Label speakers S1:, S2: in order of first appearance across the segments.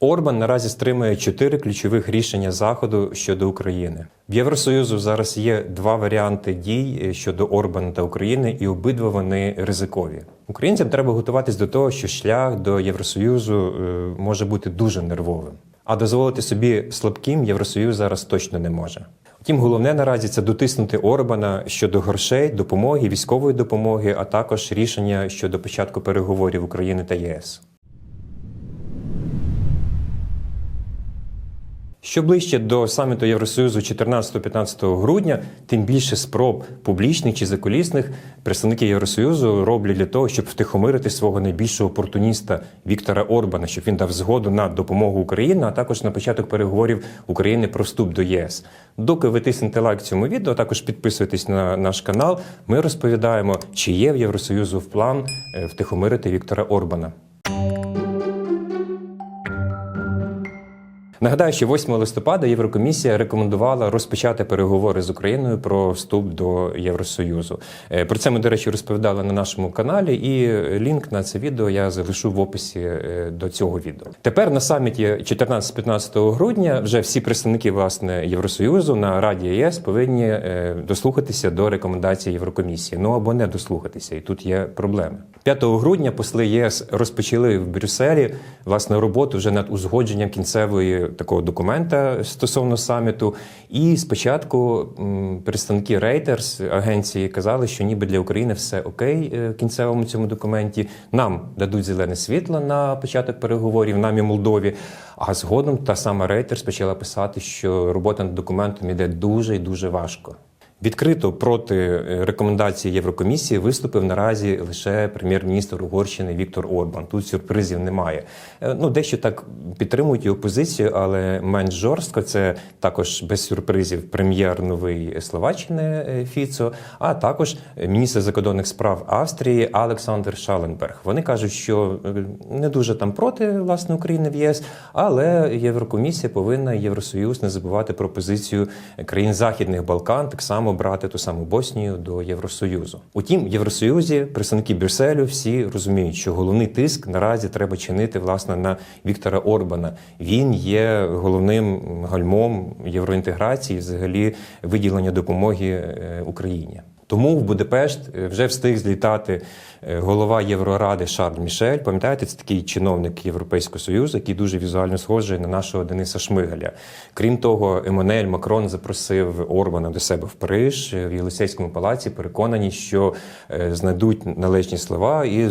S1: Орбан наразі стримує чотири ключових рішення Заходу щодо України. В Євросоюзу зараз є два варіанти дій е, щодо Орбана та України, і обидва вони ризикові. Українцям треба готуватись до того, що шлях до Євросоюзу е, може бути дуже нервовим. А дозволити собі слабким Євросоюз зараз точно не може. Втім, головне наразі це дотиснути Орбана щодо грошей, допомоги, військової допомоги, а також рішення щодо початку переговорів України та ЄС. Що ближче до саміту Євросоюзу 14-15 грудня, тим більше спроб публічних чи закулісних представники Євросоюзу роблять для того, щоб втихомирити свого найбільшого опортуніста Віктора Орбана, щоб він дав згоду на допомогу Україні, а також на початок переговорів України про вступ до ЄС. Доки ви тиснете лайк цьому відео, також підписуйтесь на наш канал. Ми розповідаємо, чи є в Євросоюзу в план е, втихомирити Віктора Орбана. Нагадаю, що 8 листопада Єврокомісія рекомендувала розпочати переговори з Україною про вступ до Євросоюзу. Е, Про це ми, до речі, розповідали на нашому каналі, і лінк на це відео я залишу в описі е, до цього відео. Тепер на саміті 14-15 грудня вже всі представники власне Євросоюзу на Раді ЄС повинні е, дослухатися до рекомендацій Єврокомісії. Ну або не дослухатися, і тут є проблеми. 5 грудня посли ЄС розпочали в Брюсселі власне роботу вже над узгодженням кінцевої такого документа стосовно саміту. І спочатку представники Reuters, агенції казали, що ніби для України все окей е, в кінцевому цьому документі. Нам дадуть зелене світло на початок переговорів, нам і Молдові. А згодом та сама Reuters почала писати, що робота над документом іде дуже і дуже важко. Відкрито проти е, рекомендацій Єврокомісії виступив наразі лише прем'єр-міністр Угорщини Віктор Орбан. Тут сюрпризів немає. Е, Ну дещо так підтримують і опозицію, але менш жорстко. Це також без сюрпризів прем'єр новий Словаччини е, Фіцо, а також міністр закордонних справ Австрії Олександр Шаленберг. Вони кажуть, що не дуже там проти власне України в ЄС, але Єврокомісія повинна Євросоюз не забувати про позицію країн Західних Балкан, так само брати ту саму Боснію до Євросоюзу. Утім, в Євросоюзі представники Брюсселю всі розуміють, що головний тиск наразі треба чинити власне на Віктора Орбана. Він є головним гальмом євроінтеграції, взагалі виділення допомоги е, Україні. Тому в Будапешт е, вже встиг злітати е, голова Євроради Шарль Мішель. Пам'ятаєте, це такий чиновник Європейського союзу, який дуже візуально схожий на нашого Дениса Шмигаля. Крім того, Еммануель Макрон запросив Орбана до себе в Париж е, в Єлисейському палаці. Переконані, що знайдуть належні слова і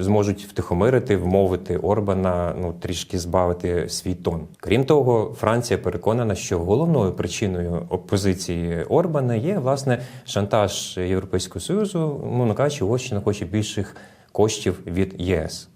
S1: зможуть втихомирити, вмовити Орбана, ну трішки збавити свій тон. Крім того, Франція переконана, що головною причиною опозиції Орбана є власне шантаж Європейського союзу. Мовно кажучи, Угорщина хоче більших коштів від ЄС.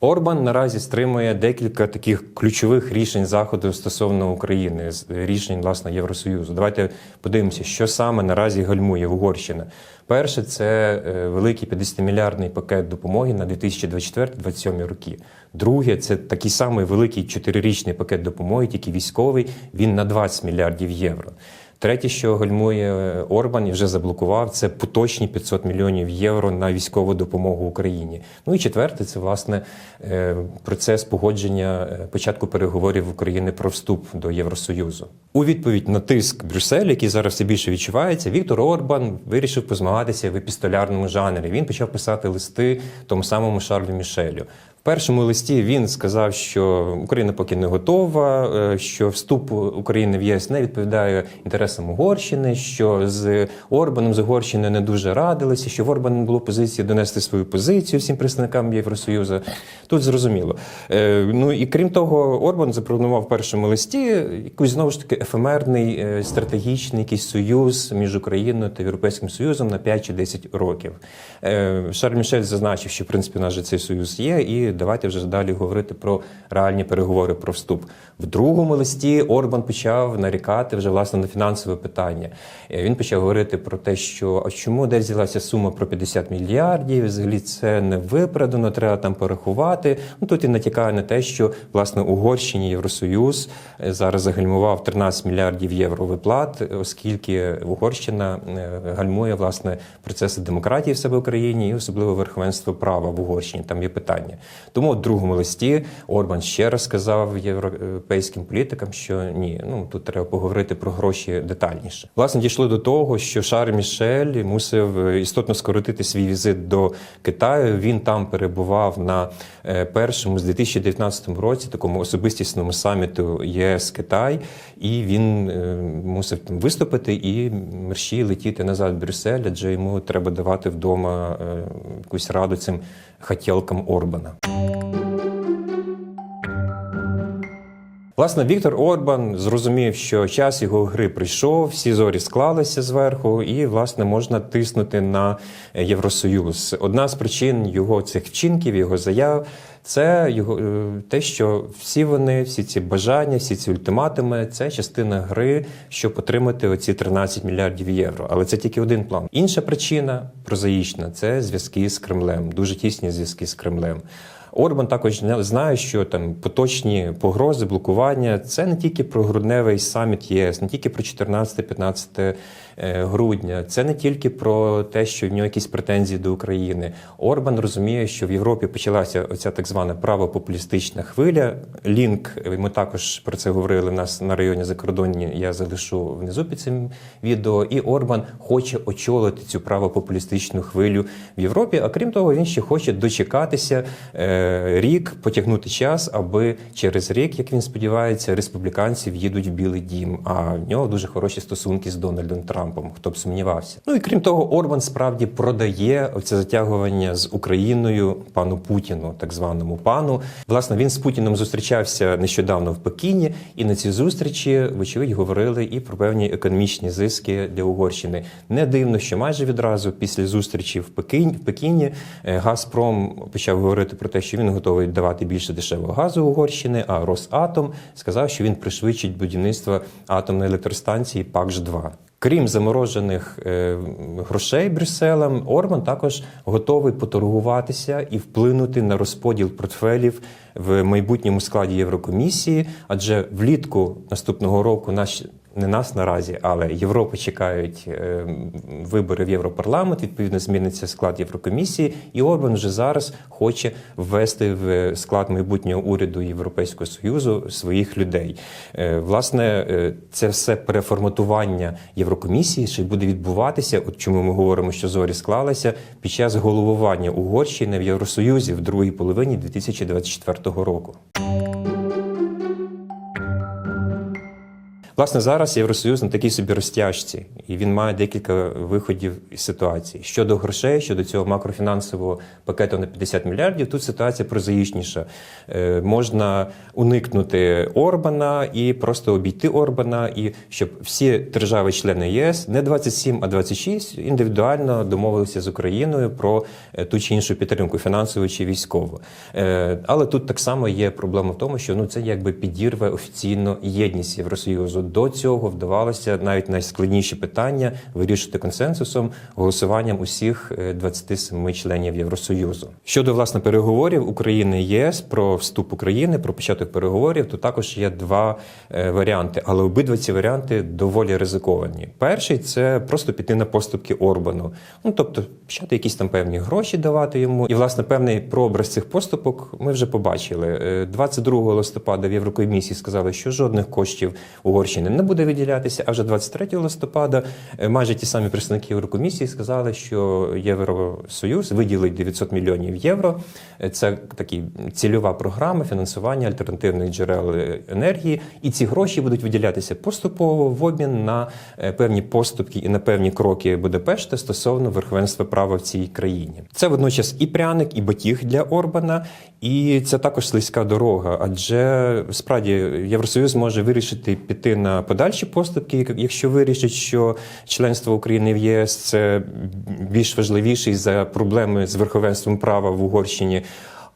S1: Орбан наразі стримує декілька таких ключових рішень заходу стосовно України, з- рішень власне Євросоюзу. Давайте подивимося, що саме наразі гальмує Угорщина. Перше, це е, великий 50-мільярдний пакет допомоги на 2024-2027 роки. Друге, це такий самий великий чотирирічний пакет допомоги, тільки військовий. Він на 20 мільярдів євро. Третє, що гальмує Орбан і вже заблокував, це поточні 500 мільйонів євро на військову допомогу Україні. Ну і четверте, це власне е, процес погодження е, початку переговорів України про вступ до Євросоюзу. У відповідь на тиск Брюссель, який зараз все більше відчувається, Віктор Орбан вирішив позмагатися в епістолярному жанрі. Він почав писати листи тому самому Шарлю Мішелю. Першому листі він сказав, що Україна поки не готова, е, що вступ України в єс не відповідає інтересам Угорщини, що з Орбаном з Угорщини не дуже радилися, що в Орбана було позиції донести свою позицію всім представникам Євросоюзу. Тут зрозуміло. Е, Ну і крім того, Орбан запропонував в першому листі якийсь знову ж таки ефемерний е, стратегічний якийсь союз між Україною та Європейським Союзом на 5 чи 10 років. Шарль Мішель зазначив, що в принципі же цей союз є, і давайте вже далі говорити про реальні переговори про вступ. В другому листі Орбан почав нарікати вже власне на фінансове питання. Е, Він почав говорити про те, що а чому де взялася сума про 50 мільярдів? Взагалі це не виправдано, треба там порахувати. Ну тут і натякає на те, що власне Угорщині Євросоюз е, зараз загальмував 13 мільярдів євро виплат, оскільки Угорщина е, гальмує власне процеси демократії в себе в країні і особливо верховенство права в Угорщині. Там є питання. Тому в другому листі Орбан ще раз сказав європейським політикам, що ні, ну тут треба поговорити про гроші детальніше. Власне, дійшло до того, що Шарль Мішель мусив е, істотно скоротити свій візит до Китаю. Він там перебував на е, першому з 2019 році такому особистісному саміту ЄС Китай, і він е, мусив там виступити і мерщій летіти назад в Брюссель, адже йому треба давати вдома якусь раду цим хотілкам Орбана. Власне, Віктор Орбан зрозумів, що час його гри прийшов, всі зорі склалися зверху, і власне можна тиснути на Євросоюз. Одна з причин його цих вчинків, його заяв. Це його е, те, що всі вони, всі ці бажання, всі ці ультиматуми це частина гри, щоб отримати оці 13 мільярдів євро. Але це тільки один план. Інша причина прозаїчна це зв'язки з Кремлем, дуже тісні зв'язки з Кремлем. Орбан також знає, що там поточні погрози, блокування це не тільки про грудневий саміт ЄС, не тільки про 14-15 е, грудня, це не тільки про те, що в нього якісь претензії до України. Орбан розуміє, що в Європі почалася оця так звана правопопулістична хвиля. Лінк е, ми також про це говорили в нас на районі закордонні. Я залишу внизу під цим відео. І Орбан хоче очолити цю правопопулістичну хвилю в Європі. А крім того, він ще хоче дочекатися е, рік, потягнути час, аби через рік, як він сподівається, республіканці в'їдуть в Білий Дім. А в нього дуже хороші стосунки з Дональдом Трампом. Хто б сумнівався? Ну і крім того, Орбан справді продає оце затягування з Україною пану Путіну, так званому пану. Власне, він з Путіном зустрічався нещодавно в Пекіні, і на цій зустрічі, вочевидь, говорили і про певні економічні зиски для Угорщини. Не дивно, що майже відразу після зустрічі в Пекіні, в Пекіні е, Газпром почав говорити про те, що він готовий давати більше дешевого газу Угорщини. А Росатом сказав, що він пришвидшить будівництво атомної електростанції ПАКЖ-2. Крім заморожених е, грошей Брюсселем, Орман також готовий поторгуватися і вплинути на розподіл портфелів в майбутньому складі Єврокомісії, адже влітку наступного року наш не нас наразі, але Європи чекають е, вибори в Європарламент. Відповідно, зміниться склад Єврокомісії, і Орбан вже зараз хоче ввести в склад майбутнього уряду Європейського союзу своїх людей. Е, Власне, е, це все переформатування Єврокомісії ще буде відбуватися. От чому ми говоримо, що зорі склалися під час головування Угорщини в Євросоюзі в другій половині 2024 року. Власне, зараз Євросоюз на такій собі розтяжці, і він має декілька виходів із ситуації. Щодо грошей, щодо цього макрофінансового пакету на 50 мільярдів, тут ситуація прозаїчніша. Е, можна уникнути Орбана і просто обійти Орбана, і щоб всі держави-члени ЄС, не 27, а 26, індивідуально домовилися з Україною про е, ту чи іншу підтримку, фінансову чи військову. Е, але тут так само є проблема в тому, що ну це якби підірве офіційно єдність Євросоюзу. До цього вдавалося навіть найскладніші питання вирішити консенсусом голосуванням усіх е, 27 членів Євросоюзу. Щодо власне переговорів України ЄС про вступ України, про початок переговорів, то також є два е, варіанти, але обидва ці варіанти доволі ризиковані. Перший це просто піти на поступки Орбану, ну тобто почати якісь там певні гроші давати йому, і власне певний прообраз цих поступок ми вже побачили. Е, 22 листопада в Єврокомісії сказали, що жодних коштів Угорщини не буде виділятися. А вже 23 листопада е, майже ті самі представники Єврокомісії сказали, що Євросоюз виділить 900 мільйонів євро. Е, Це такі цільова програма фінансування альтернативних джерел е, енергії, і ці гроші будуть виділятися поступово в обмін на певні поступки і на певні кроки Будапешта стосовно верховенства права в цій країні. Це водночас і пряник, і батіг для Орбана, і це також слизька дорога. Адже справді Євросоюз може вирішити піти на подальші поступки, якщо вирішить, що членство України в ЄС це більш важливіший за проблеми з верховенством права в Угорщині.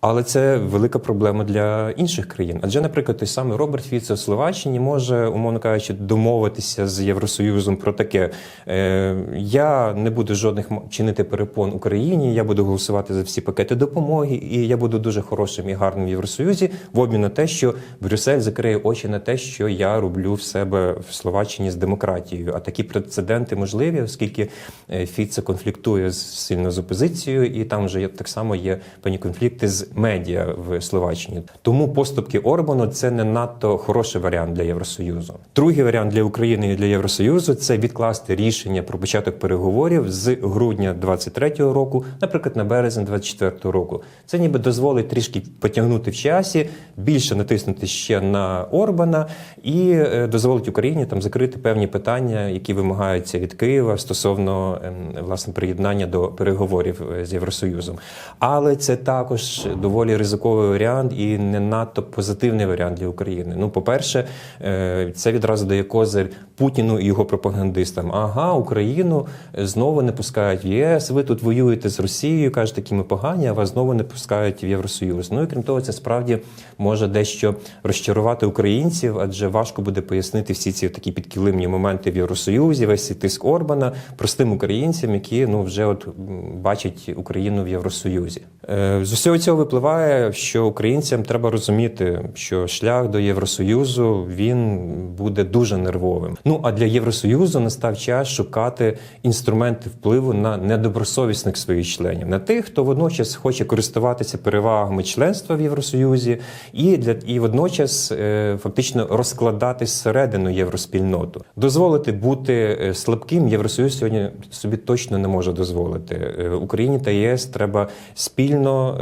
S1: Але це велика проблема для інших країн. Адже, наприклад, той самий Роберт Фіцо в Словаччині може, умовно кажучи, домовитися з Євросоюзом про таке: е, я не буду жодних чинити перепон Україні, я буду голосувати за всі пакети допомоги, і я буду дуже хорошим і гарним в Євросоюзі в обмін на те, що Брюссель закриє очі на те, що я роблю в себе в Словаччині з демократією. А такі прецеденти можливі, оскільки е, Фіце конфліктує сильно з опозицією, і там вже так само є певні конфлікти з медіа в Словаччині. Тому поступки Орбану це не надто хороший варіант для Євросоюзу. Другий варіант для України і для Євросоюзу це відкласти рішення про початок переговорів з грудня 23-го року, наприклад, на березень 24-го року. Це ніби дозволить трішки потягнути в часі, більше натиснути ще на Орбана і е, дозволить Україні там закрити певні питання, які вимагаються від Києва стосовно ем, власне приєднання до переговорів е, з Євросоюзом. Але це також доволі ризиковий варіант і не надто позитивний варіант для України. Ну, по-перше, е, це відразу дає козир Путіну і його пропагандистам. Ага, Україну знову не пускають в ЄС. Ви тут воюєте з Росією, кажете, які ми погані, а вас знову не пускають в Євросоюз. Ну і крім того, це справді може дещо розчарувати українців, адже важко буде пояснити всі ці такі підкилимні моменти в Євросоюзі, весь цей тиск Орбана простим українцям, які ну вже от бачать Україну в Євросоюзі. Е, З усього цього випливає, що українцям треба розуміти, що шлях до Євросоюзу він буде дуже нервовим. Ну а для Євросоюзу настав час шукати інструменти впливу на недобросовісних своїх членів, на тих, хто водночас хоче користуватися перевагами членства в Євросоюзі, і для і водночас е, фактично розкладати зсередину євроспільноту, дозволити бути е, слабким. Євросоюз сьогодні собі точно не може дозволити. Е, Україні та ЄС треба спільно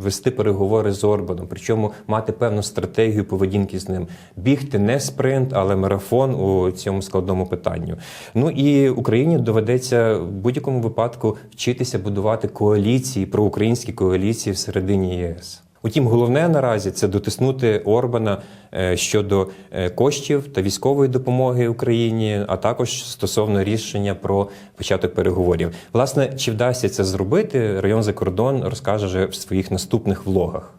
S1: вести переговори з Орбаном, причому мати певну стратегію поведінки з ним, бігти не спринт, але марафон у цьому складному питанню. Ну і Україні доведеться в будь-якому випадку вчитися будувати коаліції, проукраїнські коаліції всередині ЄС. Утім, головне наразі це дотиснути Орбана е, щодо е, коштів та військової допомоги Україні, а також стосовно рішення про початок переговорів. Власне, чи вдасться це зробити, район за кордон розкаже вже в своїх наступних влогах.